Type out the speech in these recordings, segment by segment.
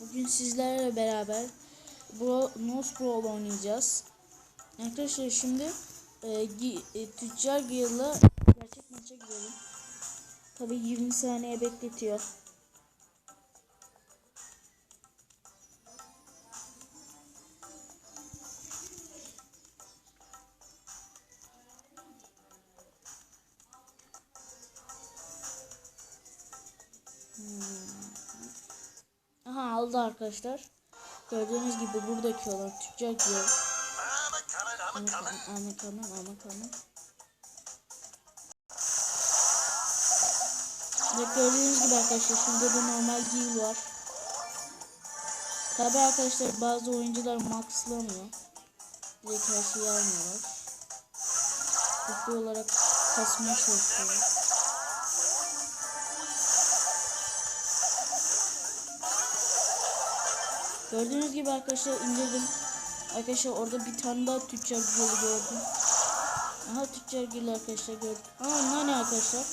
Bugün sizlerle beraber Bro, Nose Brawl oynayacağız. Arkadaşlar şimdi e, gi, e, Tüccar Gıyıl'la gerçek maça girelim. Tabi 20 saniye bekletiyor. Aha aldı arkadaşlar. Gördüğünüz gibi buradaki olan Tüccar Gıyıl. I'm a coming, I'm a coming. Ama kanım ama kanım. Ve gördüğünüz gibi arkadaşlar şimdi de normal değil var. Tabi arkadaşlar bazı oyuncular maxlamıyor. Direkt her şeyi almıyorlar. Hızlı olarak kasmaya çalışıyorlar. Gördüğünüz gibi arkadaşlar indirdim. Arkadaşlar orada bir tane daha tüccar gölü gördüm. Aha tüccar gölü arkadaşlar gördüm. Aa onlar ne arkadaşlar?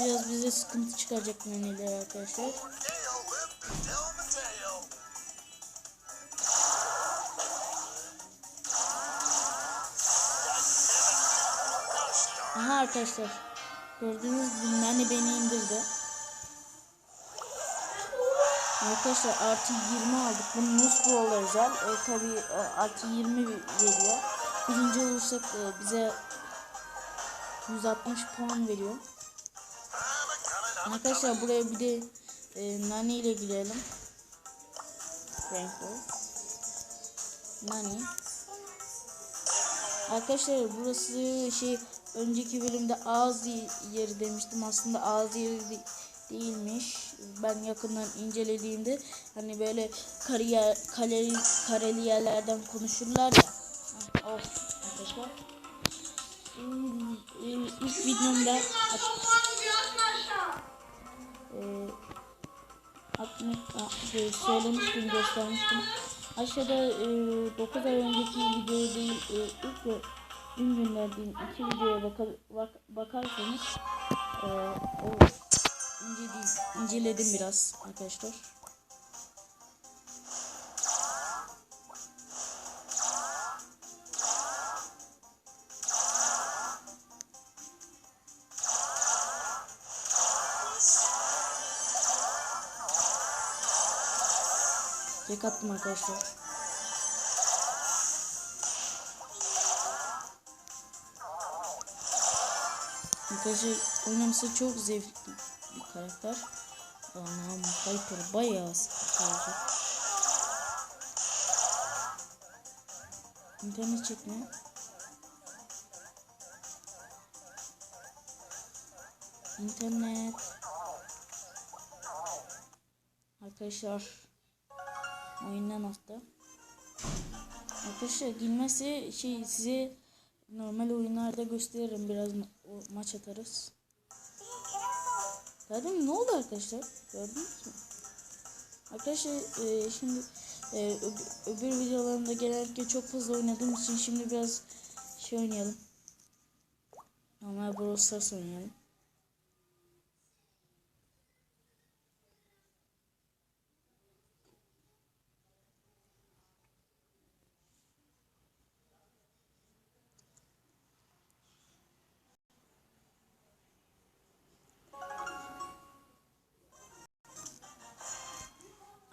Biraz bize sıkıntı çıkaracak neneler arkadaşlar. Arkadaşlar. Gördüğünüz gibi nane beni indirdi. Arkadaşlar artı 20 aldık. Bu Nusbro'la özel. E, tabi artı 20 veriyor. Birinci olursak e, bize 160 puan veriyor. Arkadaşlar buraya bir de e, Nani ile girelim. Rainbow. Nani. Arkadaşlar burası şey önceki bölümde ağız yeri demiştim. Aslında ağız yeri de- değilmiş. Ben yakından incelediğimde hani böyle kariyer, kareli, kareli yerlerden konuşurlar ya. Of arkadaşlar. İlk videomda e, söylemiştim, göstermiştim. Aşağıda e, 9 ay önceki video değil, e, ilk dün gönderdiğim iki videoya bakar, bak, bakarsanız e, o inceledim, inceledim biraz arkadaşlar. Tek attım arkadaşlar. Arkadaşlar oynaması çok zevkli bir karakter. Anam Viper bayağı sıkıntı İnternet çekme. İnternet. Arkadaşlar oyundan attı. Arkadaşlar girmezse şey size normal oyunlarda gösteririm biraz ma- maç atarız. Zaten ne oldu arkadaşlar? Gördünüz mü? Arkadaşlar e, şimdi e, öb- öbür videolarımda genellikle çok fazla oynadığım için şimdi biraz şey oynayalım. Normal Brawl Stars oynayalım.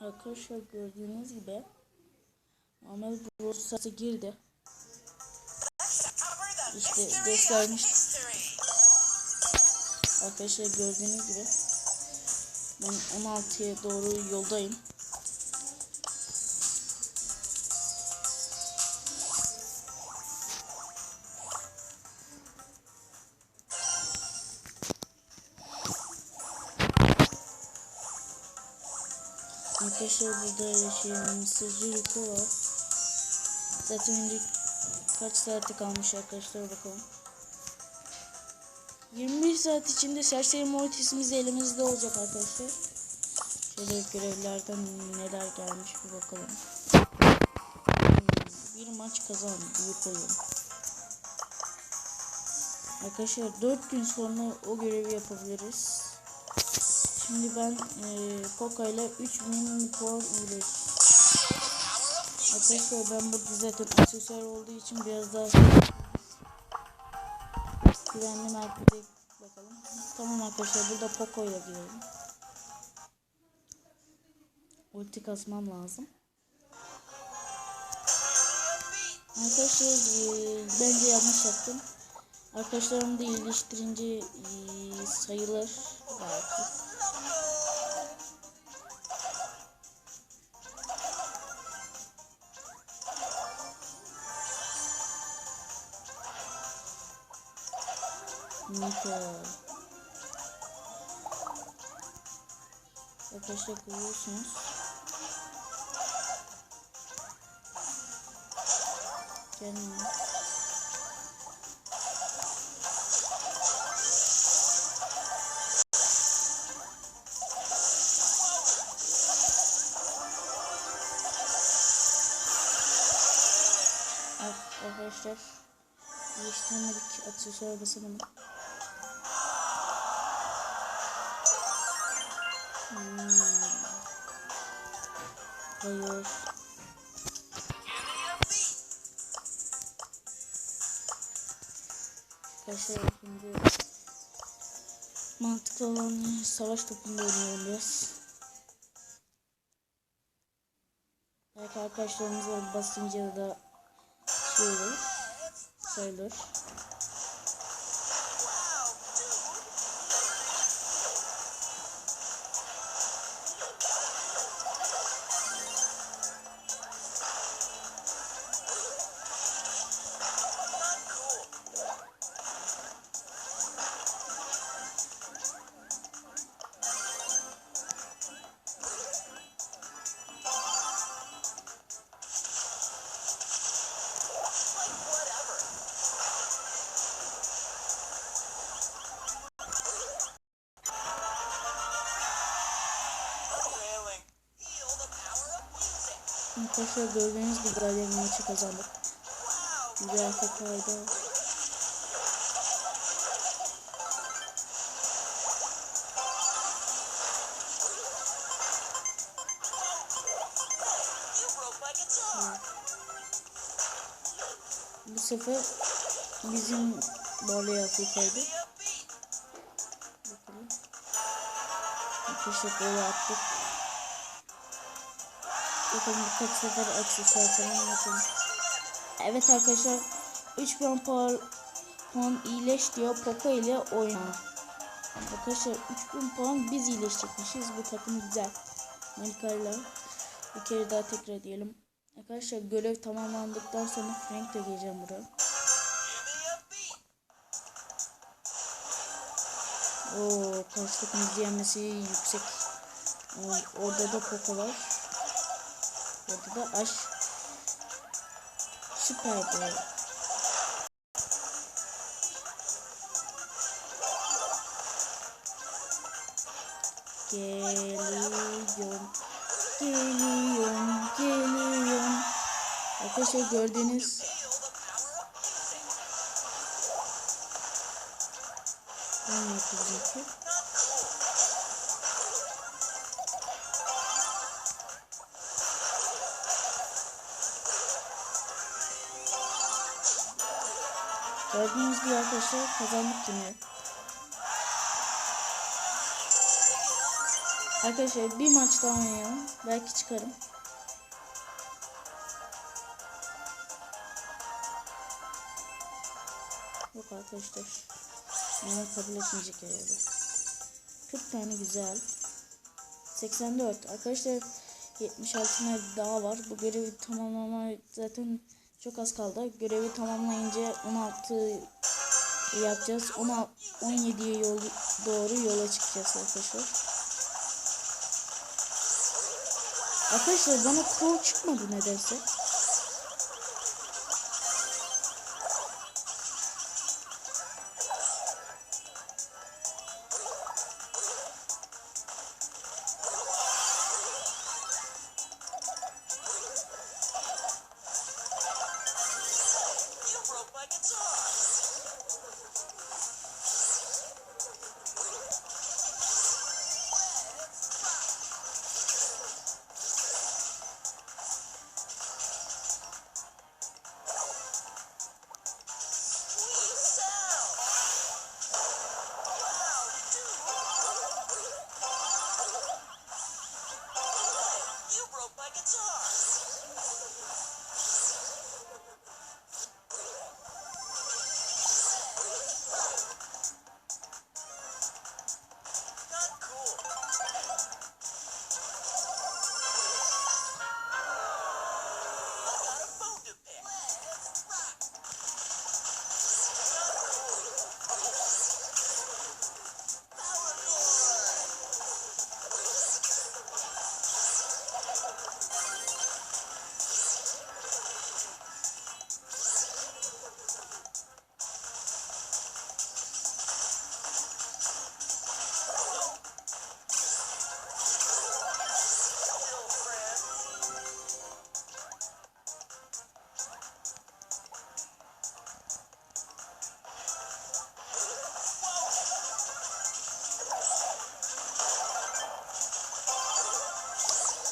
Arkadaşlar gördüğünüz gibi Brawl Stars'a girdi. İşte göstermiş. Arkadaşlar gördüğünüz gibi ben 16'ya doğru yoldayım. Arkadaşlar burada şey mesajı yuku var. Zaten kaç saati kalmış arkadaşlar bakalım. 21 saat içinde serseri mortisimiz elimizde olacak arkadaşlar. Şöyle görevlerden neler gelmiş bir bakalım. Hmm, Bir maç kazan. Büyük oyun. Arkadaşlar 4 gün sonra o görevi yapabiliriz. Şimdi ben e, Poco ile 3000 puan ile Arkadaşlar ben burada zaten aksesuar olduğu için biraz daha güvenli merkeze bakalım. Tamam arkadaşlar burada Poco ile girelim. Ulti kasmam lazım. Arkadaşlar e, bence yanlış yaptım. Arkadaşlarım da iyileştirince e, sayılır belki. Nita. Arkadaşlar görüyorsunuz. Evet, arkadaşlar değiştirmedik aksesuar basalım. Hmm. Hayır. Arkadaşlar şimdi mantıklı olan savaş topunda oynayalım biraz. Belki arkadaşlarımızla basınca da şey olur. Sayılır. Arkadaşlar gördüğünüz gibi Galya bir maçı kazandık. Güzel guitar. Bu sefer bizim böyle Afrika'ydı. Be a beat. Bakalım. Arkadaşlar böyle attık. Bakalım birkaç sefer aksesuar falan yapalım. Evet arkadaşlar 3000 puan, puan iyileş diyor Poco ile oyna. Arkadaşlar 3000 puan biz iyileşecekmişiz. Bu takım güzel. Monika ile bir kere daha tekrar diyelim. Arkadaşlar görev tamamlandıktan sonra Frank de geleceğim buraya. Oo, karşı takım yüksek. O- Orada da Poco var. Orada da Aş. Süper be. Geliyorum. Geliyorum. Geliyorum. Arkadaşlar gördüğünüz. Ben yapacak Gördüğünüz gibi arkadaşlar kazandık yine. Arkadaşlar bir maç daha oynayalım. Belki çıkarım. Yok arkadaşlar. Bana kabul etmeyecek herhalde. 40 tane güzel. 84. Arkadaşlar 76 tane daha var. Bu görevi tamamlama zaten çok az kaldı. Görevi tamamlayınca 16 yapacağız. 16 17'ye yol, doğru yola çıkacağız arkadaşlar. Arkadaşlar bana kol çıkmadı nedense.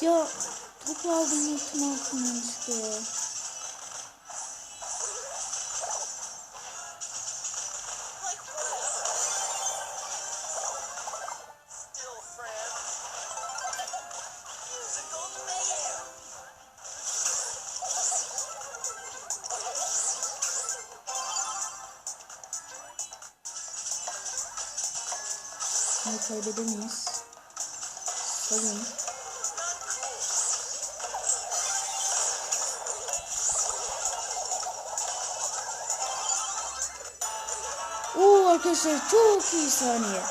Ya topu aldım friend. Musical mayhem. Bunu kaybedemeyiz. Sayın. Arkadaşlar çok iyi saniye.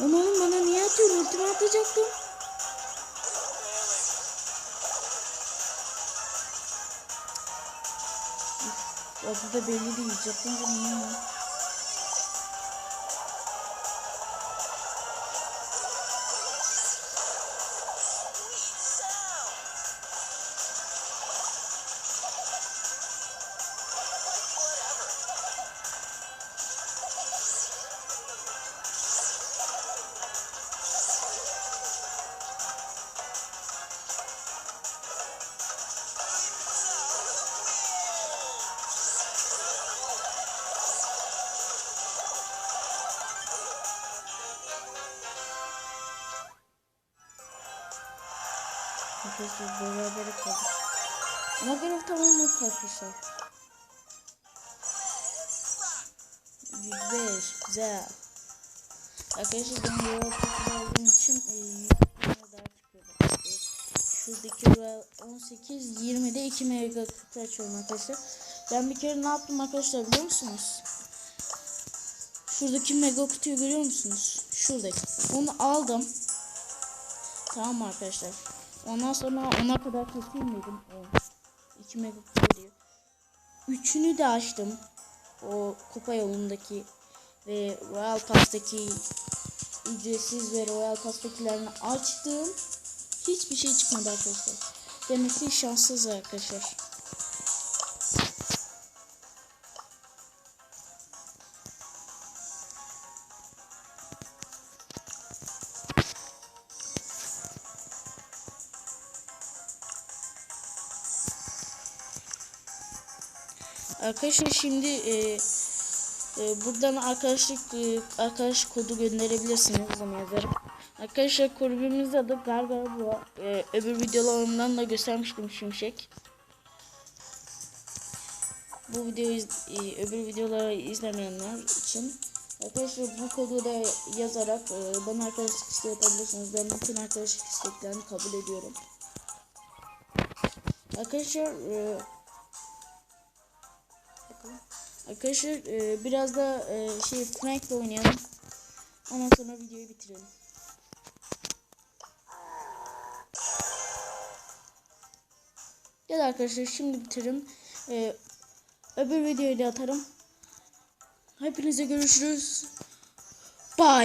Lan oğlum bana niye atıyorsun? Ultimi atacaktım. Adı da belli değil. Japonca mı Arkadaşlar beraber kaldık. Ama görev tamamladık arkadaşlar. 105 güzel. Arkadaşlar ben görev aldığım için e, 100 tane daha çıkıyor. Bak, e, şuradaki görev 18 20'de 2 mega kutu açıyorum arkadaşlar. Ben bir kere ne yaptım arkadaşlar biliyor musunuz? Şuradaki mega kutuyu görüyor musunuz? Şuradaki. Onu aldım. Tamam arkadaşlar? Ondan sonra ona kadar keseyim dedim. O 2 mega kutu diyor. Üçünü de açtım. O kupa yolundaki ve Royal Pass'taki ücretsiz ve Royal Pass'takilerini açtım. Hiçbir şey çıkmadı arkadaşlar. Demek ki şanssız arkadaşlar. Arkadaşlar şimdi e, e, buradan arkadaşlık e, arkadaş kodu gönderebilirsiniz ama yazarım. Arkadaşlar kulübümüzün adı Gargara bu. E, öbür videolarımdan da göstermiştim Şimşek. Bu videoyu e, öbür videoları izlemeyenler için arkadaşlar bu kodu da yazarak e, bana arkadaşlık isteği atabilirsiniz. Ben bütün arkadaşlık isteklerini kabul ediyorum. Arkadaşlar e. Arkadaşlar e, biraz da e, şey Frank'le oynayalım. Ondan sonra videoyu bitirelim. Gel arkadaşlar şimdi bitirelim. E, öbür videoyu da atarım. Hepinize görüşürüz. Bye.